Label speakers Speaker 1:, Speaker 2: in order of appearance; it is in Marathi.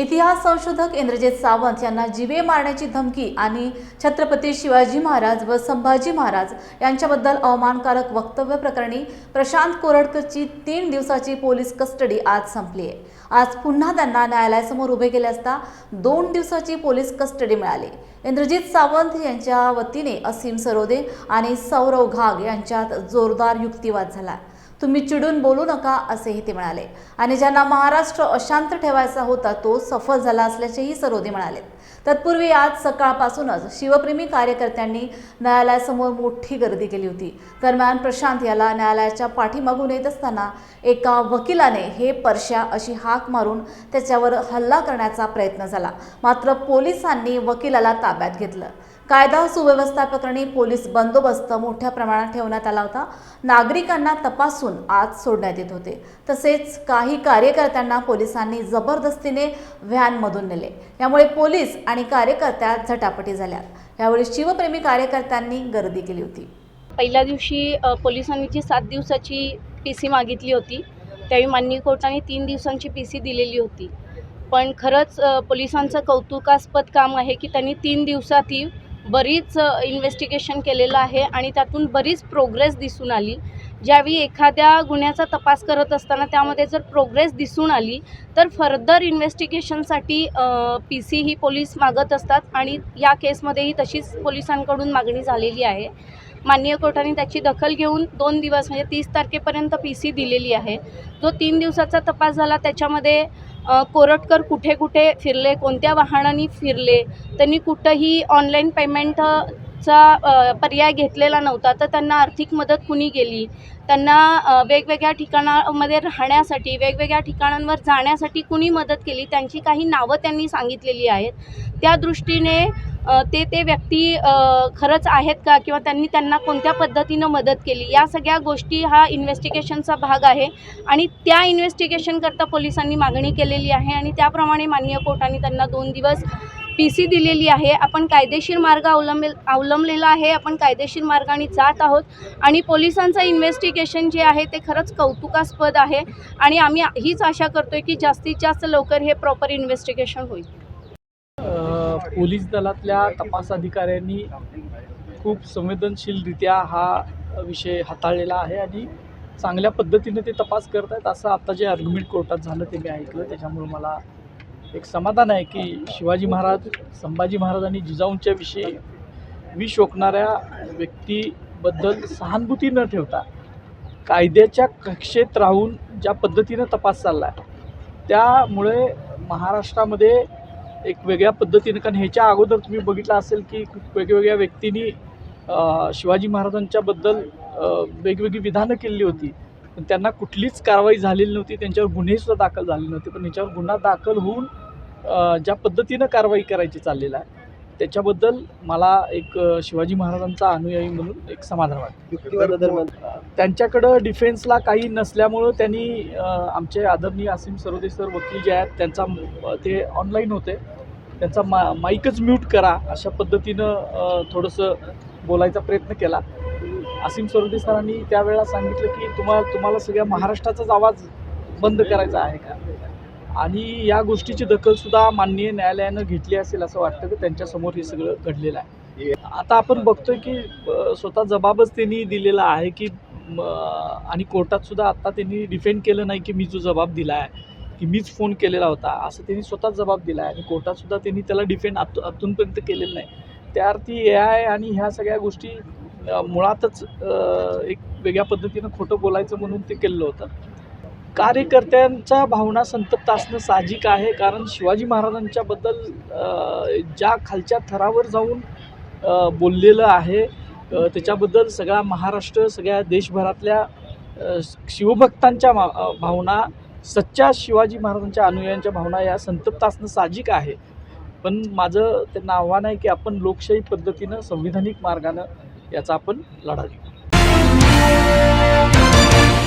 Speaker 1: इतिहास संशोधक इंद्रजित सावंत यांना जीवे मारण्याची धमकी आणि छत्रपती शिवाजी महाराज व संभाजी महाराज यांच्याबद्दल अवमानकारक वक्तव्य प्रकरणी प्रशांत कोरडकरची तीन दिवसाची पोलीस कस्टडी आज संपली आहे. आज पुन्हा त्यांना न्यायालयासमोर उभे केले असता दोन दिवसाची पोलीस कस्टडी मिळाली. इंद्रजित सावंत यांच्या वतीने असीम सरोदे आणि सौरव घाग यांच्यात जोरदार युक्तिवाद झाला. तुम्ही चिडून बोलू नका असेही ते म्हणाले. आणि ज्यांना महाराष्ट्र अशांत ठेवायचा होता तो सफल झाला असल्याचेही सरोदे म्हणाले. तत्पूर्वी आज सकाळपासूनच शिवप्रेमी कार्यकर्त्यांनी न्यायालयासमोर मोठी गर्दी केली होती. दरम्यान प्रशांत याला न्यायालयाच्या पाठीमागून येत असताना एका वकिलाने हे परश्या अशी हाक मारून त्याच्यावर हल्ला करण्याचा प्रयत्न झाला. मात्र पोलिसांनी वकिलाला ताब्यात घेतलं. कायदा सुव्यवस्था प्रकरणी पोलीस बंदोबस्त मोठ्या प्रमाणात ठेवण्यात आला होता. नागरिकांना तपासून आत सोडण्यात येत होते. तसेच काही कार्यकर्त्यांना पोलिसांनी जबरदस्तीने व्हॅनमधून नेले. यामुळे पोलीस आणि कार्यकर्त्या झटापटी झाल्या. यावेळी शिवप्रेमी कार्यकर्त्यांनी गर्दी केली होती.
Speaker 2: पहिल्या दिवशी पोलिसांनी जी सात दिवसाची पी सी मागितली होती त्यावेळी माननीय कोर्टाने तीन दिवसांची पी सी दिलेली होती. पण खरंच पोलिसांचं कौतुकास्पद काम आहे की त्यांनी तीन दिवसात ही बरीच इन्व्हेस्टिगेशन केलेलं आहे आणि त्यातून बरीच प्रोग्रेस दिसून आली. ज्यावेळी एखाद्या गुन्ह्याचा तपास करत असताना त्यामध्ये जर प्रोग्रेस दिसून आली तर फर्दर इन्व्हेस्टिगेशनसाठी पी सी ही पोलीस मागत असतात आणि या केसमध्येही तशीच पोलिसांकडून मागणी झालेली आहे. माननीय कोर्टाने त्याची दखल घेऊन दोन दिवस म्हणजे तीस तारखेपर्यंत पी सी दिलेली आहे. जो तीन दिवसाचा तपास झाला त्याच्यामध्ये कोरटकर कुठे कुठे फिरले कोणत्या वाहनांनी फिरले त्यांनी कुठंही ऑनलाईन पेमेंट चा पर्याय घेतलेला नव्हता. तर त्यांना आर्थिक मदत कुणी केली? त्यांना वेगवेगळ्या ठिकाणामध्ये राहण्यासाठी वेगवेगळ्या ठिकाणांवर जाण्यासाठी कुणी मदत केली? त्यांची काही नावं त्यांनी सांगितलेली आहेत. त्या दृष्टीने ते ते व्यक्ती खरंच आहेत का? किंवा त्यांनी त्यांना कोणत्या पद्धतीनं मदत केली? या सगळ्या गोष्टी हा इन्व्हेस्टिगेशनचा भाग आहे. आणि त्या इन्व्हेस्टिगेशनकरता पोलिसांनी मागणी केलेली आहे. आणि त्याप्रमाणे माननीय कोर्टाने त्यांना दोन दिवस पी सी दिलेली आहे. आपण कायदेशीर मार्ग अवलंबे अवलंबलेला आहे. आपण कायदेशीर मार्गाने जात आहोत. आणि पोलिसांचं इन्व्हेस्टिगेशन जे आहे ते खरंच कौतुकास्पद आहे. आणि आम्ही हीच आशा करतोय की जास्तीत जास्त लवकर हे प्रॉपर इन्व्हेस्टिगेशन होईल.
Speaker 3: पोलीस दलातल्या तपास अधिकाऱ्यांनी खूप संवेदनशीलरित्या हा विषय हाताळलेला आहे आणि चांगल्या पद्धतीने ते तपास करत आहेत असं आता जे आर्ग्युमेंट कोर्टात झालं ते मी ऐकलं. त्याच्यामुळे मला एक समाधान आहे की शिवाजी महाराज संभाजी महाराज आणि जिजाऊंच्या विषयी विष ओकणाऱ्या व्यक्तीबद्दल सहानुभूती न ठेवता कायद्याच्या कक्षेत राहून ज्या पद्धतीनं तपास चालला आहे त्यामुळे महाराष्ट्रामध्ये एक वेगळ्या पद्धतीनं कारण ह्याच्या अगोदर तुम्ही बघितलं असेल की खूप वेगवेगळ्या व्यक्तींनी शिवाजी महाराजांच्याबद्दल वेगवेगळी विधानं केली होती. पण त्यांना कुठलीच कारवाई झालेली नव्हती त्यांच्यावर गुन्हेसुद्धा दाखल झाले नव्हते. पण ह्याच्यावर गुन्हा दाखल होऊन ज्या पद्धतीनं कारवाई करायची चाललेलं आहे त्याच्याबद्दल मला एक शिवाजी महाराजांचा अनुयायी म्हणून एक समाधान वाटतं. त्यांच्याकडं डिफेन्सला काही नसल्यामुळं त्यांनी आमचे आदरणीय असीम सरोदेसर वकील जे आहेत त्यांचा ते ऑनलाईन होते. त्यांचा मा माईकच म्यूट करा अशा पद्धतीनं थोडंसं बोलायचा प्रयत्न केला. असीम सरोदेसरांनी त्यावेळेला सांगितलं की तुम्हाला तुम्हाला सगळ्या महाराष्ट्राचाच आवाज बंद करायचा आहे का? आणि या गोष्टीची दखलसुद्धा माननीय न्यायालयानं घेतली असेल असं वाटतं की त्यांच्यासमोर हे सगळं घडलेलं आहे. आता आपण बघतोय की स्वतः जबाबच त्यांनी दिलेला आहे की आणि कोर्टात सुद्धा आता त्यांनी डिफेंड केलं नाही की मी जो जबाब दिला आहे की मीच फोन केलेला होता असं त्यांनी स्वतःच जबाब दिला आहे. आणि कोर्टात सुद्धा त्यांनी त्याला डिफेंड आत आतूनपर्यंत केलेलं नाही. त्या अर्थी ए आय आणि ह्या सगळ्या गोष्टी मुळातच एक वेगळ्या पद्धतीनं खोटं बोलायचं म्हणून ते केलेलं होतं. कार्यकर्त्यांच्या भावना संतप्त असणं साहजिक आहे. कारण शिवाजी महाराजांच्याबद्दल ज्या खालच्या थरावर जाऊन बोललेलं आहे त्याच्याबद्दल सगळा महाराष्ट्र सगळ्या देशभरातल्या शिवभक्तांच्या भावना सच्च्या शिवाजी महाराजांच्या अनुयायांच्या भावना या संतप्त असणं साहजिक आहे. पण माझं त्यांना आव्हान आहे की आपण लोकशाही पद्धतीनं संविधानिक मार्गानं याचा आपण लढा देऊ